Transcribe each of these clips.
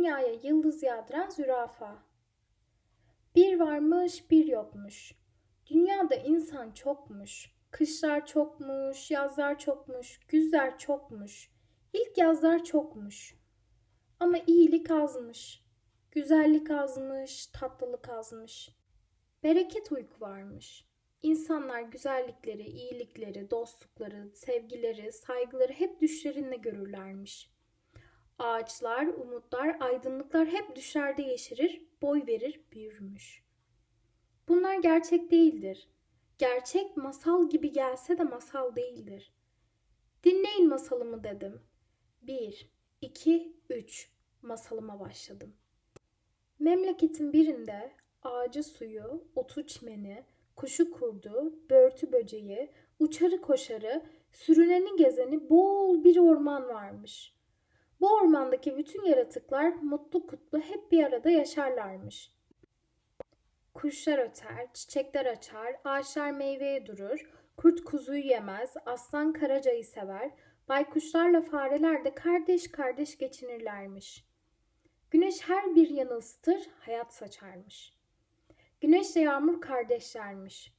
Dünyaya yıldız yağdıran zürafa. Bir varmış bir yokmuş. Dünyada insan çokmuş. Kışlar çokmuş, yazlar çokmuş, güzler çokmuş. İlk yazlar çokmuş. Ama iyilik azmış. Güzellik azmış, tatlılık azmış. Bereket uyku varmış. İnsanlar güzellikleri, iyilikleri, dostlukları, sevgileri, saygıları hep düşlerinde görürlermiş. Ağaçlar, umutlar, aydınlıklar hep düşlerde yeşerir, boy verir, büyürmüş. Bunlar gerçek değildir. Gerçek masal gibi gelse de masal değildir. Dinleyin masalımı dedim. Bir, iki, üç masalıma başladım. Memleketin birinde ağacı suyu, otu çimeni, kuşu kurdu, börtü böceği, uçarı koşarı, sürüneni gezeni bol bir orman varmış. Bu ormandaki bütün yaratıklar mutlu kutlu hep bir arada yaşarlarmış. Kuşlar öter, çiçekler açar, ağaçlar meyveye durur, kurt kuzuyu yemez, aslan karacayı sever, baykuşlarla fareler de kardeş kardeş geçinirlermiş. Güneş her bir yanı ısıtır, hayat saçarmış. Güneşle yağmur kardeşlermiş.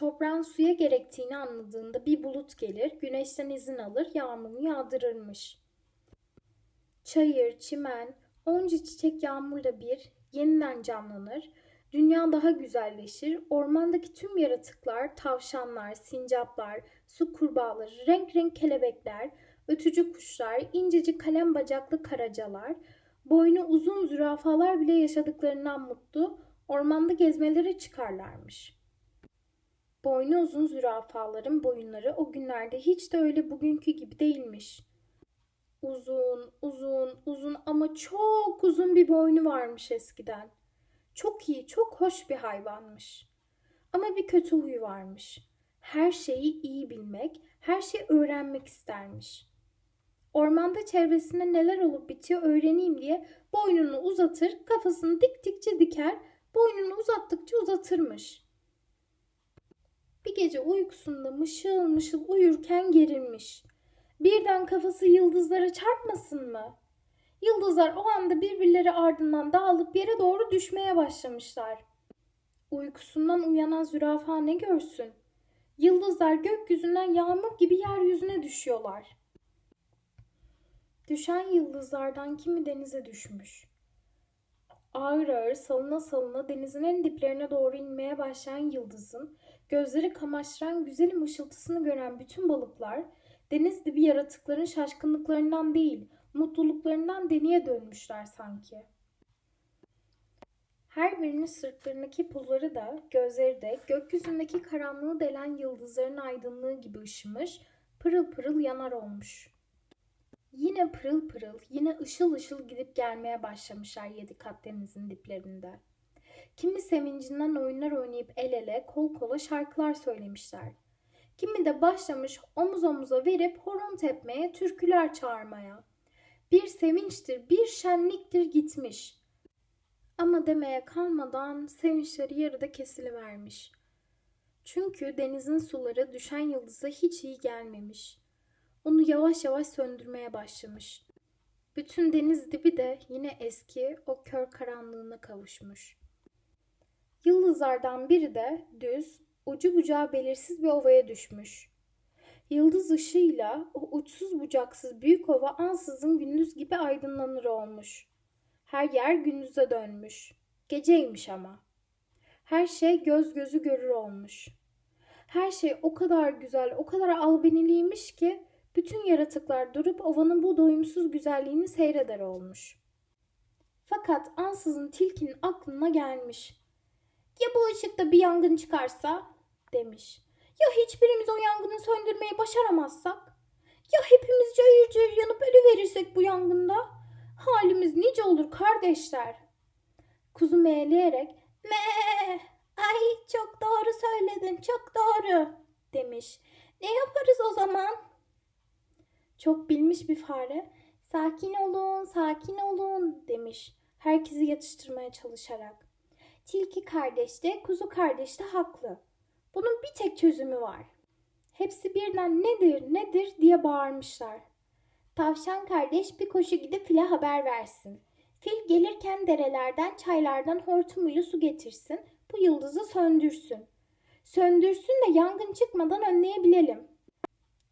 Toprağın suya gerektiğini anladığında bir bulut gelir, güneşten izin alır, yağmurunu yağdırırmış. Çayır, çimen, onca çiçek yağmurla bir yeniden canlanır, dünya daha güzelleşir, ormandaki tüm yaratıklar, tavşanlar, sincaplar, su kurbağaları, renk renk kelebekler, ötücü kuşlar, incecik kalem bacaklı karacalar, boynu uzun zürafalar bile yaşadıklarından mutlu, ormanda gezmelere çıkarlarmış. Boynu uzun zürafaların boyunları o günlerde hiç de öyle bugünkü gibi değilmiş. Uzun, uzun, uzun ama çok uzun bir boynu varmış eskiden. Çok iyi, çok hoş bir hayvanmış. Ama bir kötü huyu varmış. Her şeyi iyi bilmek, her şeyi öğrenmek istermiş. Ormanda çevresinde neler olup bitiyor öğreneyim diye boynunu uzatır, kafasını diktikçe diker, boynunu uzattıkça uzatırmış. Gece uykusunda mışıl mışıl uyurken gerilmiş. Birden kafası yıldızlara çarpmasın mı? Yıldızlar o anda birbirleri ardından dağılıp yere doğru düşmeye başlamışlar. Uykusundan uyanan zürafa ne görsün? Yıldızlar gökyüzünden yağmur gibi yeryüzüne düşüyorlar. Düşen yıldızlardan kimi denize düşmüş. Ağır ağır salına salına denizin en diplerine doğru inmeye başlayan yıldızın gözleri kamaştıran güzelim ışıltısını gören bütün balıklar deniz dibi yaratıkların şaşkınlıklarından değil, mutluluklarından deniye dönmüşler sanki. Her birinin sırtlarındaki pulları da, gözleri de gökyüzündeki karanlığı delen yıldızların aydınlığı gibi ışımış, pırıl pırıl yanar olmuş. Yine pırıl pırıl, yine ışıl ışıl gidip gelmeye başlamışlar yedi kat denizin diplerinde. Kimi sevincinden oyunlar oynayıp el ele, kol kola şarkılar söylemişler. Kimi de başlamış omuz omuza verip horon tepmeye, türküler çağırmaya. Bir sevinçtir, bir şenliktir gitmiş. Ama demeye kalmadan sevinçleri yarıda kesilivermiş. Çünkü denizin suları düşen yıldıza hiç iyi gelmemiş. Onu yavaş yavaş söndürmeye başlamış. Bütün deniz dibi de yine eski o kör karanlığına kavuşmuş. Yıldızlardan biri de düz, ucu bucağı belirsiz bir ovaya düşmüş. Yıldız ışığıyla o uçsuz bucaksız büyük ova ansızın gündüz gibi aydınlanır olmuş. Her yer gündüze dönmüş. Geceymiş ama. Her şey göz gözü görür olmuş. Her şey o kadar güzel, o kadar albeniliymiş ki bütün yaratıklar durup ovanın bu doyumsuz güzelliğini seyreder olmuş. Fakat ansızın tilkinin aklına gelmiş. Ya bu ışıkta bir yangın çıkarsa? demiş. Ya hiçbirimiz o yangını söndürmeyi başaramazsak? Ya hepimiz cayır cayır yanıp ölüverirsek bu yangında? Halimiz nice olur kardeşler. Kuzu meğleyerek me ay çok doğru söyledin çok doğru demiş. Ne yaparız o zaman? Çok bilmiş bir fare sakin olun sakin olun demiş herkesi yatıştırmaya çalışarak. Tilki kardeş de kuzu kardeş de haklı. Bunun bir tek çözümü var. Hepsi birden nedir nedir diye bağırmışlar. Tavşan kardeş bir koşu gidip file haber versin. Fil gelirken derelerden, çaylardan hortumuyla su getirsin. Bu yıldızı söndürsün. Söndürsün de yangın çıkmadan önleyebilelim.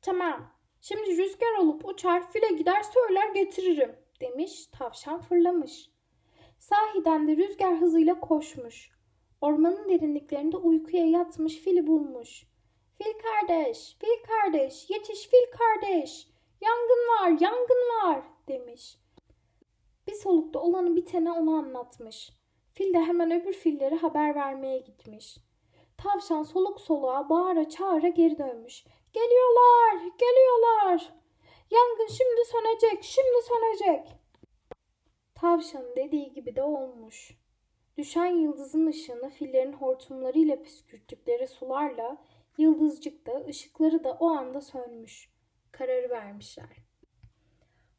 Tamam. Şimdi rüzgar olup uçar file gider söyler getiririm demiş tavşan fırlamış. Sahiden de rüzgar hızıyla koşmuş. Ormanın derinliklerinde uykuya yatmış fili bulmuş. Fil kardeş, fil kardeş, yetiş fil kardeş. Yangın var, yangın var demiş. Bir solukta olanı bitene ona anlatmış. Fil de hemen öbür filleri haber vermeye gitmiş. Tavşan soluk soluğa bağıra çağıra geri dönmüş. Geliyorlar, geliyorlar. Yangın şimdi sönecek, şimdi sönecek. Tavşanın dediği gibi de olmuş. Düşen yıldızın ışığını fillerin hortumlarıyla püskürttükleri sularla yıldızcık da ışıkları da o anda sönmüş. Kararı vermişler.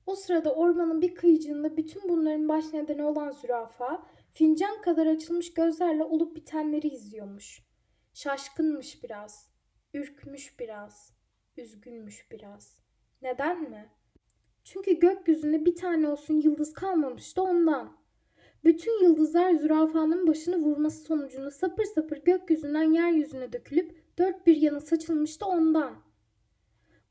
O sırada ormanın bir kıyıcığında bütün bunların baş nedeni olan zürafa fincan kadar açılmış gözlerle olup bitenleri izliyormuş. Şaşkınmış biraz, ürkmüş biraz, üzgünmüş biraz. Neden mi? Çünkü gökyüzünde bir tane olsun yıldız kalmamıştı ondan. Bütün yıldızlar zürafanın başını vurması sonucunda sapır sapır gökyüzünden yeryüzüne dökülüp dört bir yana saçılmıştı ondan.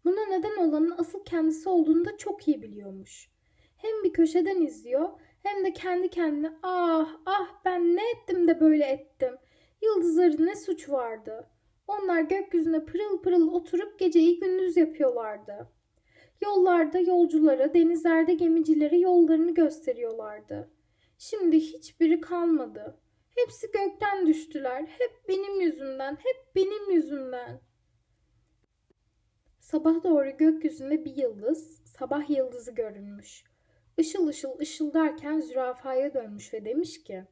Buna neden olanın asıl kendisi olduğunu da çok iyi biliyormuş. Hem bir köşeden izliyor hem de kendi kendine ah ah ben ne ettim de böyle ettim. Yıldızların ne suç vardı. Onlar gökyüzüne pırıl pırıl oturup geceyi gündüz yapıyorlardı. Yollarda yolculara, denizlerde gemicilere yollarını gösteriyorlardı. Şimdi hiçbiri kalmadı. Hepsi gökten düştüler. Hep benim yüzümden, hep benim yüzümden. Sabah doğru gökyüzünde bir yıldız, sabah yıldızı görünmüş. Işıl ışıl ışıldarken zürafaya dönmüş ve demiş ki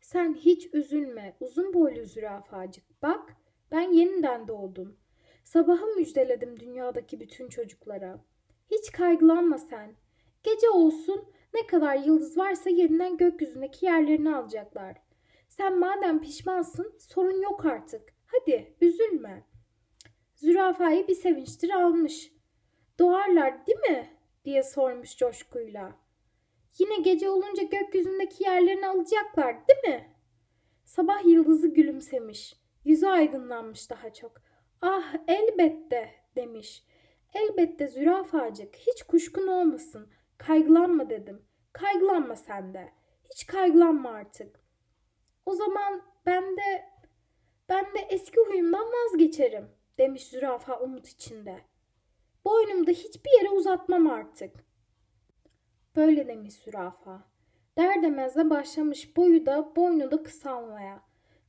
Sen hiç üzülme uzun boylu zürafacık. Bak ben yeniden doğdum. Sabahı müjdeledim dünyadaki bütün çocuklara. Hiç kaygılanma sen. Gece olsun ne kadar yıldız varsa yeniden gökyüzündeki yerlerini alacaklar. Sen madem pişmansın sorun yok artık. Hadi üzülme. Zürafayı bir sevinçtir almış. Doğarlar değil mi? diye sormuş coşkuyla. Yine gece olunca gökyüzündeki yerlerini alacaklar değil mi? Sabah yıldızı gülümsemiş. Yüzü aydınlanmış daha çok. Ah elbette demiş. Elbette zürafacık hiç kuşkun olmasın. Kaygılanma dedim. Kaygılanma sen de. Hiç kaygılanma artık. O zaman ben de ben de eski huyumdan vazgeçerim demiş zürafa umut içinde. Boynumda hiçbir yere uzatmam artık. Böyle demiş zürafa. Der demez de başlamış boyu da boynu da kısalmaya.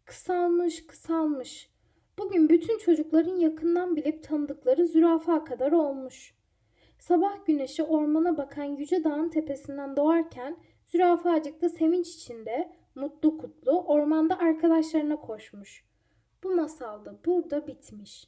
Kısalmış kısalmış. Bugün bütün çocukların yakından bilip tanıdıkları zürafa kadar olmuş. Sabah güneşi ormana bakan yüce dağın tepesinden doğarken zürafacık da sevinç içinde mutlu kutlu ormanda arkadaşlarına koşmuş. Bu masal da burada bitmiş.